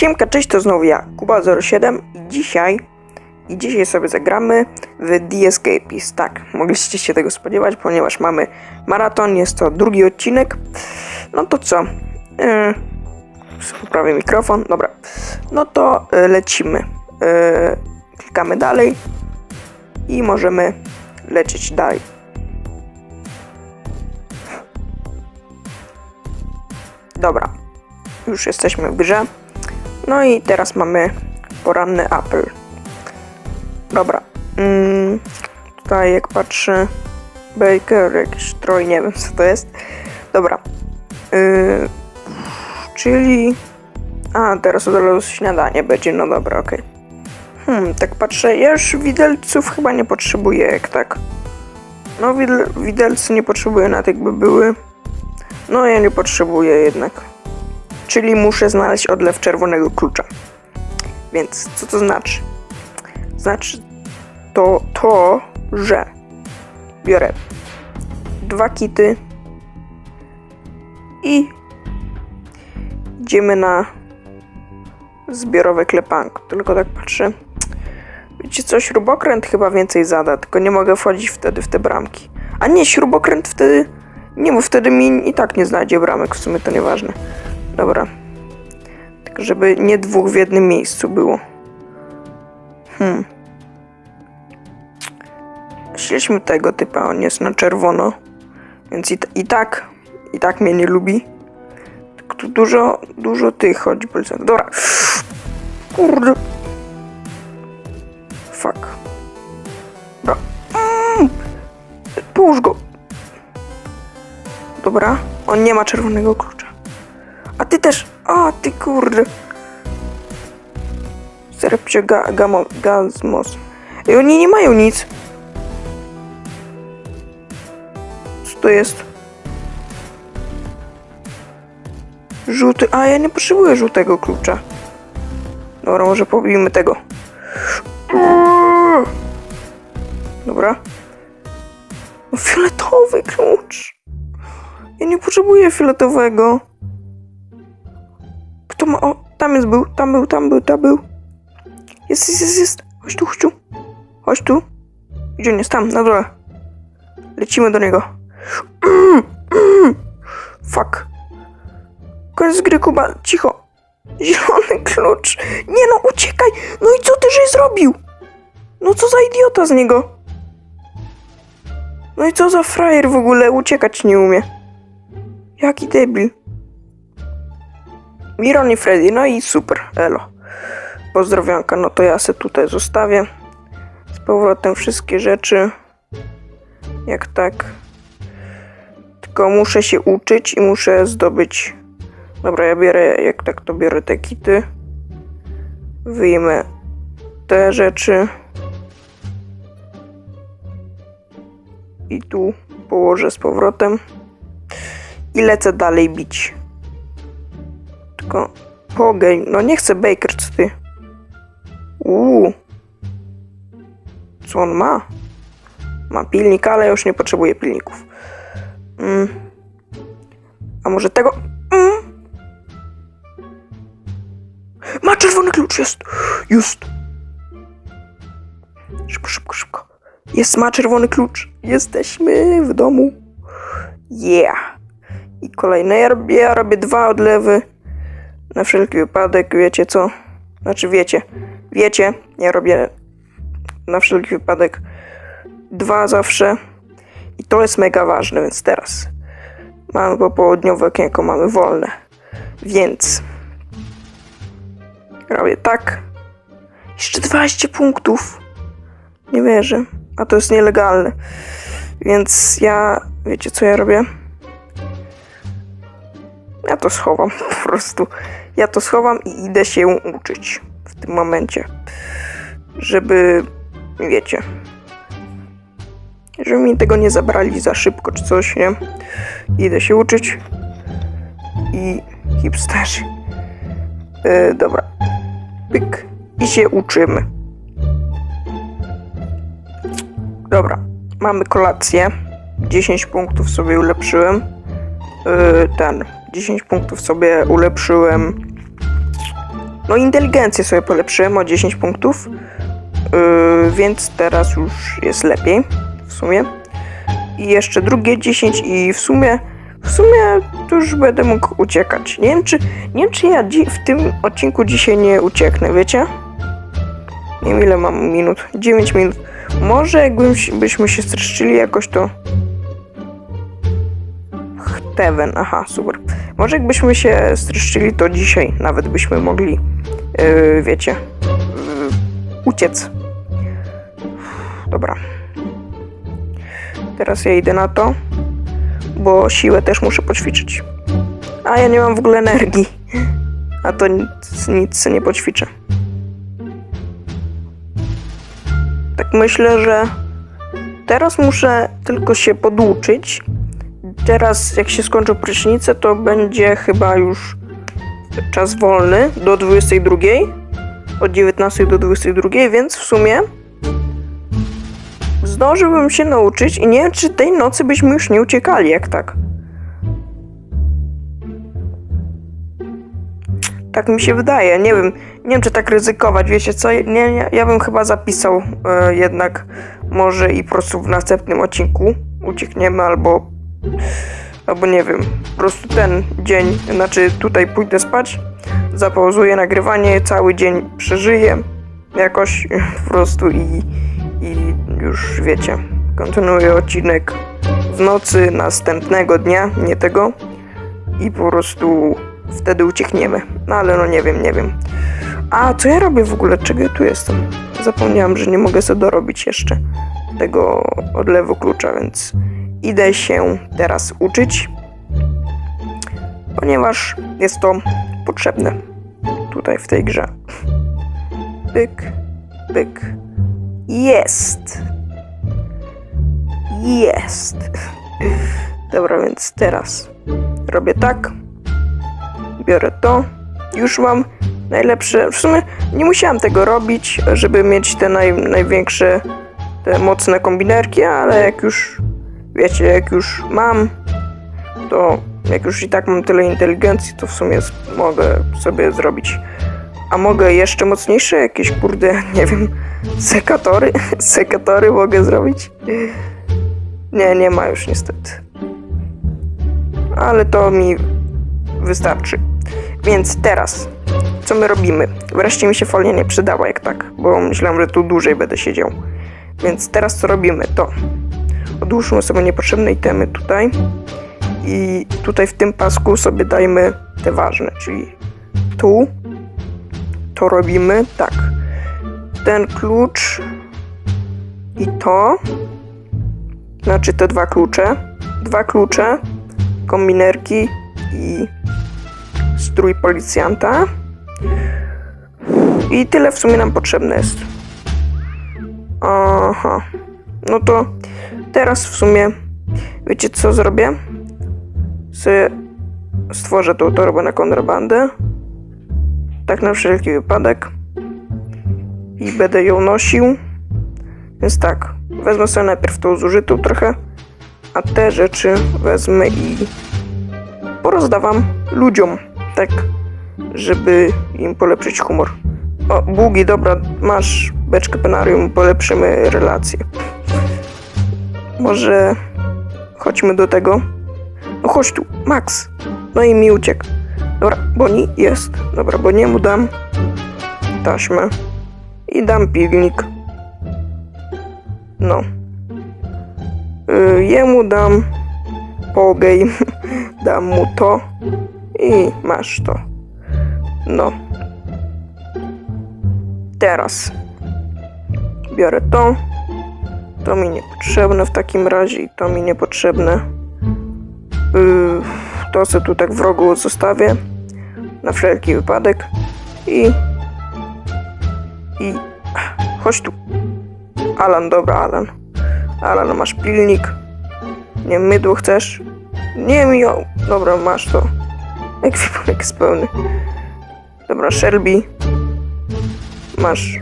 Siemka, cześć, to znowu ja, Kuba07 i dzisiaj, i dzisiaj sobie zagramy w The Escapist. Tak, mogliście się tego spodziewać, ponieważ mamy maraton, jest to drugi odcinek. No to co? Yy, poprawię mikrofon, dobra. No to yy, lecimy. Yy, klikamy dalej i możemy lecieć dalej. Dobra, już jesteśmy w grze. No i teraz mamy poranny apel. Dobra. Mm, tutaj jak patrzę Baker, jakiś troj, nie wiem co to jest. Dobra. Yy, czyli... A, teraz od razu śniadanie będzie, no dobra, okej. Hmm, tak patrzę, ja już widelców chyba nie potrzebuję, jak tak. No, widel, widelcy nie potrzebuję, nawet jakby były. No, ja nie potrzebuję jednak. Czyli muszę znaleźć odlew czerwonego klucza. Więc co to znaczy? Znaczy to to, że biorę dwa kity i idziemy na zbiorowe klepanko. Tylko tak patrzę. Wiecie co, śrubokręt chyba więcej zada, tylko nie mogę wchodzić wtedy w te bramki. A nie, śrubokręt wtedy... Nie, bo wtedy mi i tak nie znajdzie bramek, w sumie to nieważne. Dobra. Tak, żeby nie dwóch w jednym miejscu było. Hmm. Śledźmy tego typa, on jest na czerwono. Więc i, i tak, i tak mnie nie lubi. Tylko tu dużo, dużo tych chodzi policjantów. Dobra. Kurde. Fuck. Dobra. Mm. Połóż go. Dobra. On nie ma czerwonego klucza. A ty też. A ty kurde. Serpcie ga, gamo, gazmos. I oni nie mają nic. Co to jest? Żółty. A ja nie potrzebuję żółtego klucza. Dobra, może pobijmy tego. Dobra. No, fioletowy klucz. Ja nie potrzebuję fioletowego. Kto ma. O, tam jest był, tam był, tam był, tam był. Jest, jest, jest, jest. Chodź tu, chodź tu. Chodź tu. Gdzie on jest? Tam, na dole. Lecimy do niego. Fuck. Koniec gry, Kuba. Cicho. Zielony klucz. Nie no, uciekaj. No i co ty żeś zrobił? No co za idiota z niego? No i co za frajer w ogóle uciekać nie umie? Jaki debil. Miron i Freddy, no i super, elo. Pozdrowionka, no to ja se tutaj zostawię. Z powrotem wszystkie rzeczy. Jak tak. Tylko muszę się uczyć i muszę zdobyć. Dobra, ja biorę, jak tak to biorę te kity. Wyjmę te rzeczy. I tu położę z powrotem. I lecę dalej bić. Pogej. No nie chcę Baker, co ty? Uuu. Co on ma? Ma pilnik, ale już nie potrzebuję pilników. Mm. A może tego? Mm. Ma czerwony klucz, jest. Jest. Szybko, szybko, szybko. Jest, ma czerwony klucz. Jesteśmy w domu. Yeah. I kolejne. Ja robię, ja robię dwa odlewy. Na wszelki wypadek, wiecie co? Znaczy wiecie. Wiecie, ja robię na wszelki wypadek dwa zawsze. I to jest mega ważne, więc teraz mamy popołudniowe okienko, mamy wolne. Więc robię tak. Jeszcze 12 punktów. Nie wierzę. A to jest nielegalne. Więc ja, wiecie co ja robię? Ja to schowam po prostu. Ja to schowam i idę się uczyć w tym momencie. Żeby, wiecie, żeby mi tego nie zabrali za szybko czy coś, nie? Idę się uczyć. I hipsterzy. Yy, dobra. Pyk. I się uczymy. Dobra. Mamy kolację. 10 punktów sobie ulepszyłem. Yy, ten. 10 punktów sobie ulepszyłem No inteligencję sobie polepszyłem o 10 punktów, yy, więc teraz już jest lepiej w sumie. I jeszcze drugie 10 i w sumie, w sumie już będę mógł uciekać. Nie wiem czy, nie wiem, czy ja w tym odcinku dzisiaj nie ucieknę, wiecie? Nie wiem ile mam minut, 9 minut. Może jakbyśmy się streszczyli jakoś to... Teven, aha, super. Może jakbyśmy się streszczyli, to dzisiaj nawet byśmy mogli, yy, wiecie, yy, uciec. Dobra. Teraz ja idę na to, bo siłę też muszę poćwiczyć. A ja nie mam w ogóle energii. A to nic, nic nie poćwiczę. Tak myślę, że teraz muszę tylko się poduczyć. Teraz jak się skończą prysznice, to będzie chyba już czas wolny do 22. Od 19 do 22, więc w sumie zdążyłbym się nauczyć i nie wiem, czy tej nocy byśmy już nie uciekali, jak tak. Tak mi się wydaje, nie wiem, nie wiem czy tak ryzykować, wiecie co, nie, nie, ja bym chyba zapisał e, jednak może i po prostu w następnym odcinku uciekniemy albo, albo nie wiem, po prostu ten dzień, znaczy tutaj pójdę spać, zapauzuję nagrywanie, cały dzień przeżyję jakoś po prostu i, i już wiecie, kontynuuję odcinek w nocy następnego dnia, nie tego i po prostu wtedy uciekniemy. No ale no nie wiem, nie wiem. A co ja robię w ogóle? Czego ja tu jestem? Zapomniałam, że nie mogę sobie dorobić jeszcze tego odlewu klucza, więc idę się teraz uczyć, ponieważ jest to potrzebne tutaj w tej grze. Pyk, pyk. Jest! Jest! Dobra, więc teraz robię tak biorę to. Już mam najlepsze. W sumie nie musiałam tego robić, żeby mieć te naj, największe, te mocne kombinerki, ale jak już wiecie, jak już mam, to jak już i tak mam tyle inteligencji, to w sumie mogę sobie zrobić. A mogę jeszcze mocniejsze jakieś kurde, nie wiem, sekatory, sekatory mogę zrobić. Nie, nie ma już niestety. Ale to mi wystarczy. Więc teraz, co my robimy? Wreszcie mi się folia nie przydała jak tak, bo myślałem, że tu dłużej będę siedział. Więc teraz co robimy? To odłóżmy sobie niepotrzebne itemy tutaj i tutaj w tym pasku sobie dajmy te ważne, czyli tu to robimy tak. Ten klucz i to, znaczy te dwa klucze, dwa klucze, kombinerki i strój policjanta. I tyle w sumie nam potrzebne jest. Aha. No to teraz w sumie wiecie co zrobię? Sobie stworzę tą torbę na kontrabandę. Tak na wszelki wypadek. I będę ją nosił. Więc tak, wezmę sobie najpierw tą zużytą trochę, a te rzeczy wezmę i porozdawam ludziom, tak, żeby im polepszyć humor. O, Bugi, dobra, masz beczkę penarium, polepszymy relacje. Może chodźmy do tego. No chodź tu, Max. No i mi uciekł. Dobra, Boni jest. Dobra, Boniemu dam taśmę i dam pilnik. No. Y, jemu dam pogej, dam mu to i masz to. No. Teraz biorę to. To mi niepotrzebne w takim razie i to mi niepotrzebne. Yy, to sobie tu tak w rogu zostawię na wszelki wypadek i i chodź tu. Alan, dobra, Alan. Alan, masz pilnik. Nie, mydło chcesz? Nie mi ją. Dobra, masz to. Ekwipunek jest pełny. Dobra, Shelby. Masz.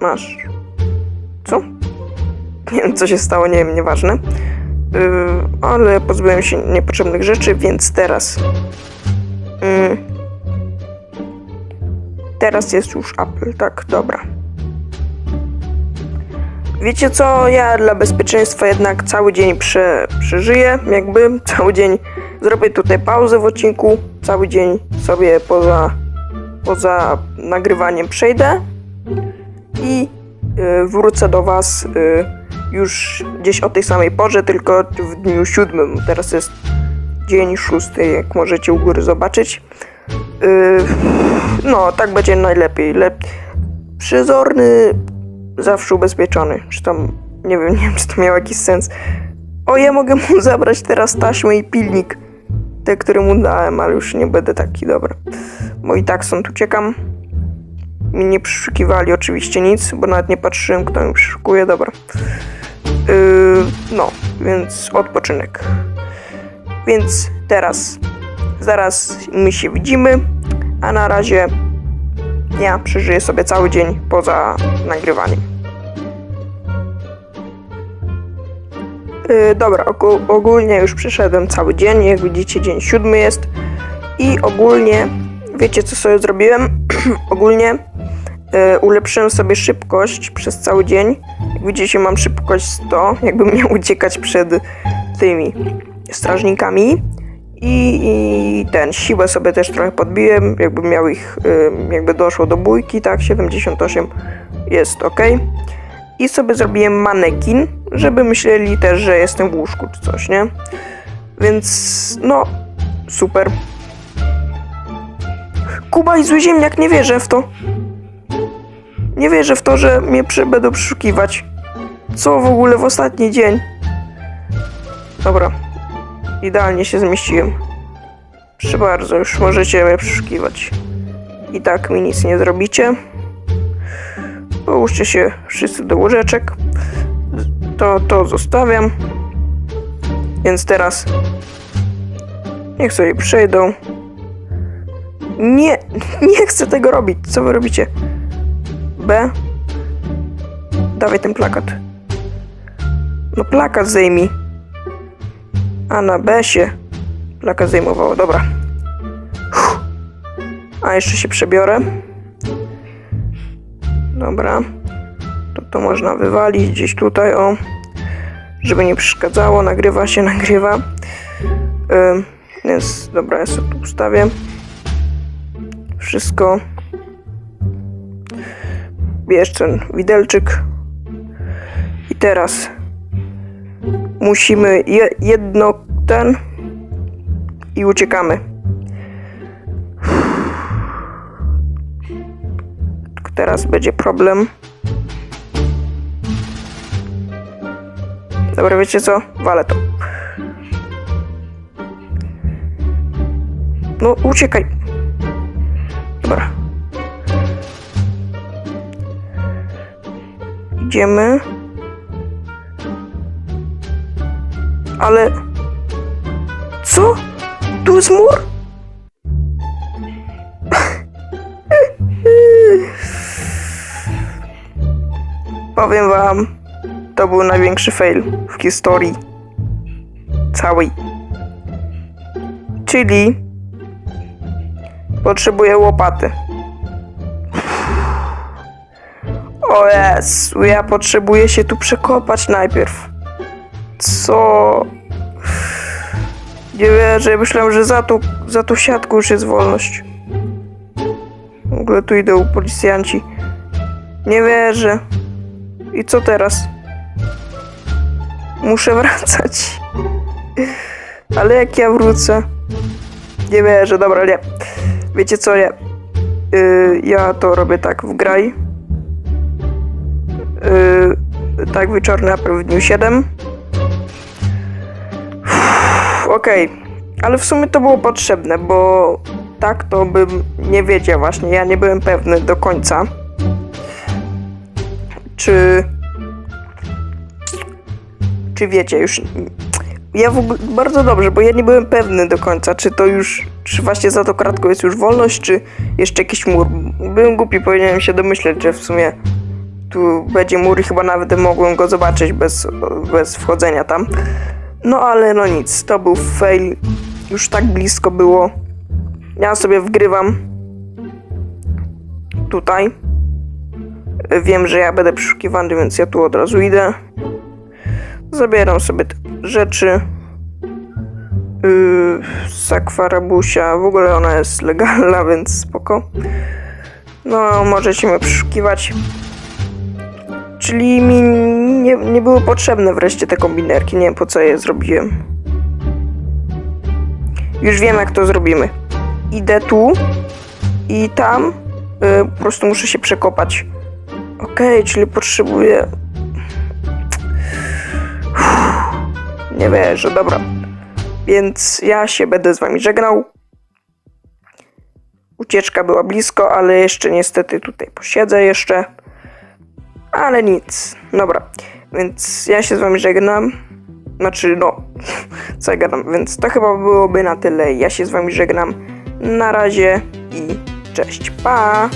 Masz. Co? Nie wiem, co się stało, nie wiem, nieważne. Yy, ale pozbyłem się niepotrzebnych rzeczy, więc teraz. Yy, teraz jest już Apple, tak, dobra. Wiecie co, ja dla bezpieczeństwa jednak cały dzień prze, przeżyję, jakby cały dzień zrobię tutaj pauzę w odcinku, cały dzień sobie poza, poza nagrywaniem przejdę i wrócę do Was y, już gdzieś o tej samej porze, tylko w dniu siódmym. Teraz jest dzień szósty, jak możecie u góry zobaczyć. Y, no, tak będzie najlepiej. Le- przyzorny zawsze ubezpieczony. Czy tam, nie wiem, nie wiem, czy to miało jakiś sens. O, ja mogę mu zabrać teraz taśmę i pilnik. Te, które mu dałem, ale już nie będę taki, dobra. Bo i tak stąd uciekam. Mi nie przeszukiwali oczywiście nic, bo nawet nie patrzyłem, kto mi przeszukuje, dobra. Yy, no, więc odpoczynek. Więc teraz, zaraz my się widzimy, a na razie ja przeżyję sobie cały dzień poza nagrywaniem. Yy, dobra, ogó- ogólnie już przeszedłem cały dzień, jak widzicie dzień siódmy jest i ogólnie, wiecie co sobie zrobiłem? ogólnie yy, ulepszyłem sobie szybkość przez cały dzień. Jak widzicie mam szybkość 100, jakbym miał uciekać przed tymi strażnikami. I, I ten, siłę sobie też trochę podbiłem, jakby miał ich, ym, jakby doszło do bójki, tak, 78 jest ok. I sobie zrobiłem manekin, żeby myśleli też, że jestem w łóżku czy coś, nie? Więc, no, super. Kuba i Zły-Ziemniak, nie wierzę w to. Nie wierzę w to, że mnie przy, będą przeszukiwać. Co w ogóle w ostatni dzień? Dobra. Idealnie się zmieściłem. Proszę bardzo, już możecie mnie przeszukiwać. I tak mi nic nie zrobicie. Połóżcie się wszyscy do łóżeczek. To, to zostawiam. Więc teraz niech sobie przejdą. Nie, nie chcę tego robić. Co wy robicie? B. Dawaj ten plakat. No plakat zdejmij. A na B się plakat zdejmowało. Dobra. Uff. A jeszcze się przebiorę. Dobra. To to można wywalić gdzieś tutaj, o. Żeby nie przeszkadzało. Nagrywa się, nagrywa. Ym, więc dobra, ja sobie tu ustawię. Wszystko. Bierz ten widelczyk. I teraz musimy je, jedno ten i uciekamy. Teraz będzie problem. Dobra, wiecie co? Walę to. No, uciekaj. Idziemy. Ale... Co? Tu jest mur? Powiem wam, to był największy fail w historii całej. Czyli potrzebuję łopaty. O Jezu, ja potrzebuję się tu przekopać najpierw. Co? Nie wierzę, myślałem, że za tą, za tą siatką już jest wolność. W ogóle tu idą policjanci. Nie wierzę. I co teraz? Muszę wracać. Ale jak ja wrócę? Nie wierzę, dobra, nie. Wiecie co, nie. Yy, ja to robię tak w graj. Yy, tak, wieczorny apel w dniu 7. Okej, ale w sumie to było potrzebne, bo tak to bym nie wiedział właśnie. Ja nie byłem pewny do końca, czy. Czy wiecie, już. Ja w ogóle bardzo dobrze, bo ja nie byłem pewny do końca, czy to już. Czy właśnie za tą kratką jest już wolność, czy jeszcze jakiś mur. Byłem głupi, powinienem się domyśleć, że w sumie tu będzie mur i chyba nawet mogłem go zobaczyć bez, bez wchodzenia tam. No ale no nic, to był fail. Już tak blisko było. Ja sobie wgrywam. tutaj. Wiem, że ja będę przeszukiwany, więc ja tu od razu idę. Zabieram sobie te rzeczy. Yy, sakwarabusia, w ogóle ona jest legalna, więc spoko. No, możecie mnie przeszukiwać. Czyli mi nie, nie były potrzebne wreszcie te kombinerki, nie wiem po co je zrobiłem. Już wiem jak to zrobimy. Idę tu i tam y, po prostu muszę się przekopać. Okej, czyli potrzebuję... Uff, Nie wierzę, dobra. Więc ja się będę z wami żegnał. Ucieczka była blisko, ale jeszcze niestety tutaj posiedzę jeszcze. Ale nic. Dobra. Więc ja się z wami żegnam. Znaczy, no, co ja gadam. Więc to chyba byłoby na tyle. Ja się z wami żegnam. Na razie i cześć. Pa!